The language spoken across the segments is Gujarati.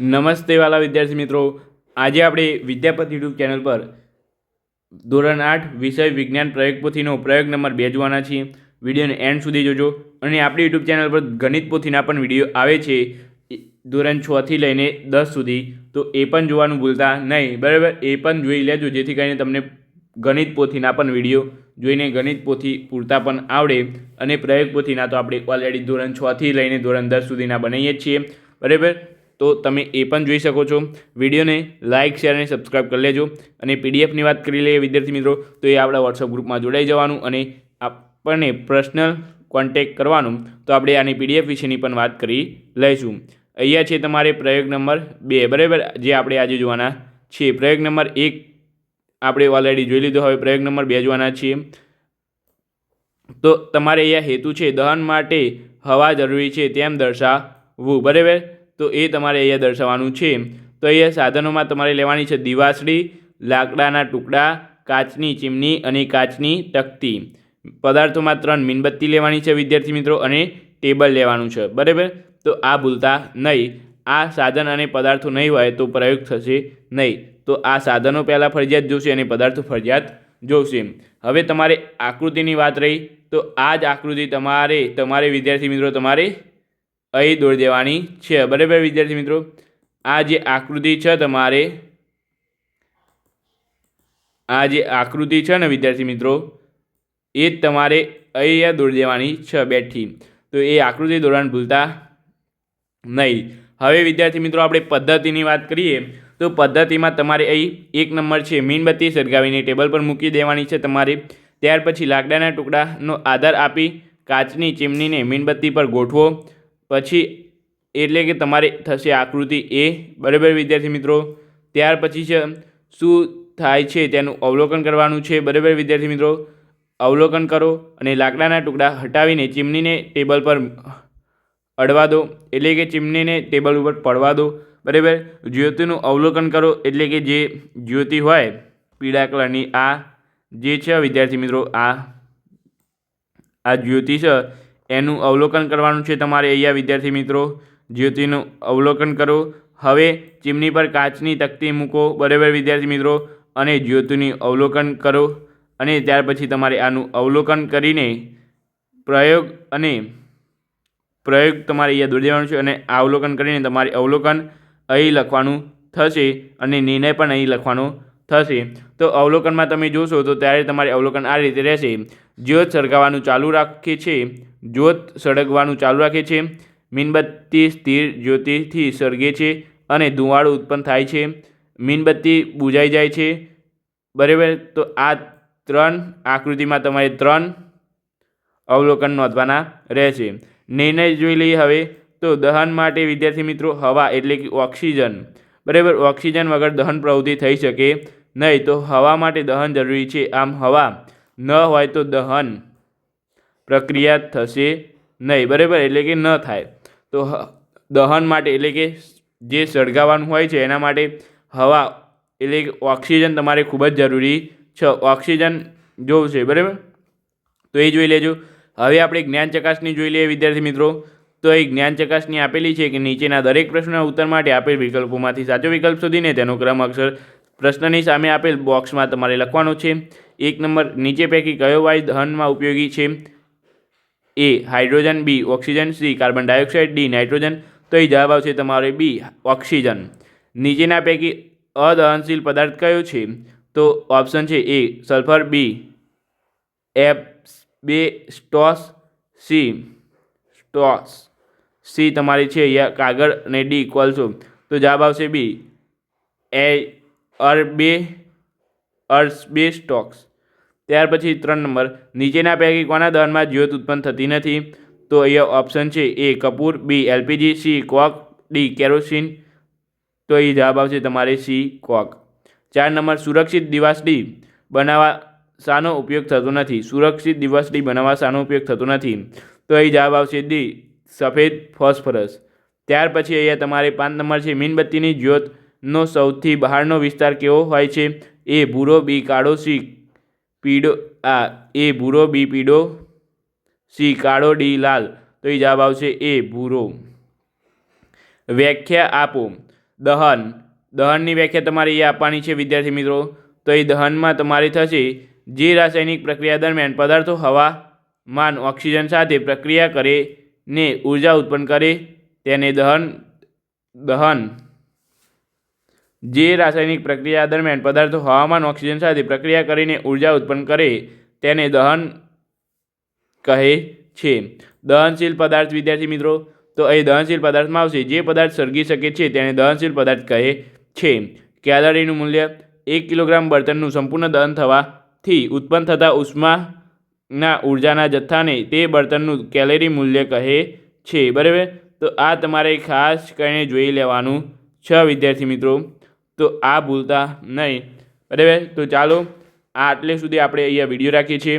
નમસ્તે વાલા વિદ્યાર્થી મિત્રો. આજે આપણે વિદ્યાપતિ યુટ્યુબ ચેનલ પર ધોરણ આઠ વિષય વિજ્ઞાન પ્રયોગ પોથીનો પ્રયોગ નંબર બે જોવાના છીએ. વિડીયોને એન્ડ સુધી જોજો. અને આપણી યુટ્યુબ ચેનલ પર ગણિત પોથીના પણ વીડિયો આવે છે. ધોરણ છથી લઈને દસ સુધી. તો એ પણ જોવાનું ભૂલતા નહીં. બરાબર? એ પણ જોઈ લેજો. જેથી કરીને તમને ગણિત પોથીના પણ વીડિયો જોઈને ગણિત પોથી પૂરતા પણ આવડે. અને પ્રયોગ પોથીના તો આપણે ઓલરેડી ધોરણ છથી લઈને ધોરણ દસ સુધીના બનાવીએ છીએ. બરાબર? તો તમે એ પણ જોઈ શકો છો. વિડીયોને લાઇક, શેર અને સબસ્ક્રાઇબ કરી લેજો. અને પીડીએફની વાત કરી લઈએ વિદ્યાર્થી મિત્રો, તો એ આપણા વોટ્સઅપ ગ્રુપમાં જોડાઈ જવાનું અને આપણને પર્સનલ કોન્ટેક કરવાનું. તો આપણે આની પીડીએફ વિશેની પણ વાત કરી લઈશું. અહીંયા છે તમારે પ્રયોગ નંબર બે, બરાબર? જે આપણે આજે જોવાના છીએ. પ્રયોગ નંબર એક આપણે ઓલરેડી જોઈ લીધો. હવે પ્રયોગ નંબર બે જોવાના છીએ. તો તમારે અહીંયા હેતુ છે, દહન માટે હવા જરૂરી છે, તેમ દર્શાવવું. બરાબર? તો એ તમારે અહીંયા દર્શાવવાનું છે. તો અહીંયા સાધનોમાં તમારે લેવાની છે દિવાસળી, લાકડાના ટુકડા, કાચની ચીમની અને કાચની તકતી. પદાર્થોમાં ત્રણ મીણબત્તી લેવાની છે વિદ્યાર્થી મિત્રો અને ટેબલ લેવાનું છે. બરાબર? તો આ ભૂલતા નહીં. આ સાધન અને પદાર્થો નહીં હોય તો પ્રયોગ થશે નહીં. તો આ સાધનો પહેલાં ફરજિયાત જોશે અને પદાર્થો ફરજિયાત જોશે. હવે તમારે આકૃતિની વાત રહી. તો આ જ આકૃતિ તમારે તમારે વિદ્યાર્થી મિત્રો તમારે અહીં દોરી દેવાની છે. બરાબર, વિદ્યાર્થી મિત્રો? આ જે આકૃતિ છે તમારે, આ જે આકૃતિ છે ને વિદ્યાર્થી મિત્રો, એ જ તમારે અહીંયા દોરી દેવાની છે બેઠી તો એ આકૃતિ દોરવાનું ભૂલતા નહીં. હવે વિદ્યાર્થી મિત્રો, આપણે પદ્ધતિની વાત કરીએ, તો પદ્ધતિમાં તમારે અહીં એક નંબર છે, મીણબત્તી સળગાવીને ટેબલ પર મૂકી દેવાની છે તમારે. ત્યાર પછી લાકડાના ટુકડાનો આધાર આપી કાચની ચીમનીને મીણબત્તી પર ગોઠવો. પછી એટલે કે તમારે થશે આકૃતિ એ, બરાબર વિદ્યાર્થી મિત્રો? ત્યાર પછી છે, શું થાય છે તેનું અવલોકન કરવાનું છે, બરાબર વિદ્યાર્થી મિત્રો? અવલોકન કરો અને લાકડાના ટુકડા હટાવીને ચીમનીને ટેબલ પર અડવા દો. એટલે કે ચીમનીને ટેબલ ઉપર પડવા દો. બરાબર? જ્યોતિનું અવલોકન કરો એટલે કે જે જ્યોતિ હોય, પીળા કલરની આ જે છે વિદ્યાર્થી મિત્રો, આ આ જ્યોતિ છે એનું અવલોકન કરવાનું છે તમારે અહીંયા, વિદ્યાર્થી મિત્રો. જ્યોતિનું અવલોકન કરો. હવે ચીમની પર કાચની તકતી મૂકો. બરાબર, વિદ્યાર્થી મિત્રો? અને જ્યોતિનું અવલોકન કરો. અને ત્યાર પછી તમારે આનું અવલોકન કરીને પ્રયોગ અને પ્રયોગ તમારે અહીંયા દોરી દેવાનું છે અને આ અવલોકન કરીને તમારે અવલોકન અહીં લખવાનું થશે અને નિર્ણય પણ અહીં લખવાનો થશે. તો અવલોકનમાં તમે જોશો તો ત્યારે તમારે અવલોકન આ રીતે રહેશે. જ્યોત સળગાવવાનું ચાલુ રાખે છે. જ્યોત સળગવાનું ચાલુ રાખે છે. મીણબત્તી સ્થિર જ્યોતિથી સળગે છે અને ધુવાળો ઉત્પન્ન થાય છે. મીણબત્તી બુઝાઈ જાય છે. બરાબર? તો આ ત્રણ આકૃતિમાં તમારે ત્રણ અવલોકન નોંધવાના રહેશે. નિર્ણય જોઈ લઈએ હવે. તો દહન માટે, વિદ્યાર્થી મિત્રો, હવા એટલે કે ઓક્સિજન. બરાબર? ઓક્સિજન વગર દહન પ્રવૃત્તિ થઈ શકે નહીં. તો હવા માટે દહન જરૂરી છે. આમ હવા ન હોય તો દહન પ્રક્રિયા થશે નહીં, બરાબર? એટલે કે ન થાય. તો દહન માટે, એટલે કે જે સળગાવવાનું હોય છે, એના માટે હવા, એટલે કે ઓક્સિજન તમારે ખૂબ જ જરૂરી છે. ઓક્સિજન જોવું છે બરાબર? તો એ જોઈ લેજો. હવે આપણે જ્ઞાન ચકાસણી જોઈ લઈએ, વિદ્યાર્થી મિત્રો. તો એ જ્ઞાન ચકાસણી આપેલી છે કે નીચેના દરેક પ્રશ્નના ઉત્તર માટે આપેલ વિકલ્પોમાંથી સાચો વિકલ્પ શોધીને તેનો ક્રમ અક્ષર પ્રશ્નની સામે આપેલ બોક્સમાં તમારે લખવાનો છે. એક નંબર, નીચે પૈકી કયો વાયુ દહનમાં ઉપયોગી છે? A hydrogen, B oxygen, C carbon dioxide, D nitrogen. તો એ જવાબ આવશે તમારે બી ઓક્સિજન. નીચેના પૈકી અદહનશીલ પદાર્થ કયો છે? તો ઓપ્શન છે એ સલ્ફર, બી એફ, બે સ્ટોસ, સી સ્ટોસ. સી તમારી છે અહીંયા કાગળ અને ડી કોલસો તો જવાબ આવશે બી એ, અર બે, અર્સ બે સ્ટોક્સ. ત્યાર પછી ત્રણ નંબર, નીચેના પૈકી કોના દહનમાં જ્યોત ઉત્પન્ન થતી નથી? તો અહીંયા ઓપ્શન છે A Kapoor, B LPG, C coke, D kerosene. તો એ જવાબ આવશે તમારે સી કોક. ચાર નંબર, સુરક્ષિત દિવાસડી બનાવવા શાનો ઉપયોગ થતો નથી. સુરક્ષિત દિવાસળી બનાવવા શાનો ઉપયોગ થતો નથી. તો અહીં જવાબ આવશે ડી, સફેદ ફોસ્ફરસ. ત્યાર પછી અહીંયા તમારે પાંચ નંબર છે, મીણબત્તીની જ્યોતનો સૌથી બહારનો વિસ્તાર કેવો હોય છે? એ ભૂરો, બી કાળો, સી પીળો આ, એ ભૂરો, બી પીળો સી કાળો, ડી લાલ. તો એ જવાબ આવશે એ ભૂરો. વ્યાખ્યા આપો. દહન. દહનની વ્યાખ્યા તમારે એ આપવાની છે, વિદ્યાર્થી મિત્રો. તો એ દહનમાં તમારે થશે, જે રાસાયણિક પ્રક્રિયા દરમિયાન પદાર્થો હવામાન ઓક્સિજન સાથે પ્રક્રિયા કરે ને ઊર્જા ઉત્પન્ન કરે, તેને દહન દહન. જે રાસાયણિક પ્રક્રિયા દરમિયાન પદાર્થો હવામાન ઓક્સિજન સાથે પ્રક્રિયા કરીને ઊર્જા ઉત્પન્ન કરે તેને દહન કહે છે. દહનશીલ પદાર્થ, વિદ્યાર્થી મિત્રો, તો અહીં દહનશીલ પદાર્થમાં આવશે. જે પદાર્થ સળગી શકે છે તેને દહનશીલ પદાર્થ કહે છે. કેલરીનું મૂલ્ય એક કિલોગ્રામ બળતણનું સંપૂર્ણ દહન થવાથી ઉત્પન્ન થતા ઉષ્માના ઉર્જાના જથ્થાને તે બળતણનું કેલરી મૂલ્ય કહે છે. બરાબર? તો આ તમારે ખાસ કરીને જોઈ લેવાનું છે, વિદ્યાર્થી મિત્રો. તો આ ભૂલતા નહીં. બરાબર? તો ચાલો, આ આટલે સુધી આપણે અહીંયા વીડિયો રાખીએ છીએ.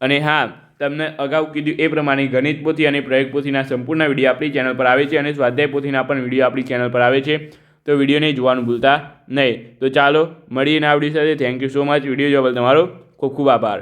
અને હા, તમને અગાઉ કીધું એ પ્રમાણે ગણિત પોથી અને પ્રયોગ પોથીના સંપૂર્ણ વીડિયો આપણી ચેનલ પર આવે છે અને સ્વાધ્યાય પોથીના પણ વીડિયો આપણી ચેનલ પર આવે છે. તો વિડીયોને જોવાનું ભૂલતા નહીં. તો ચાલો મળીને આ આવડી સાથે. Thank you so much video જોવા બદલ તમારો ખૂબ ખૂબ આભાર.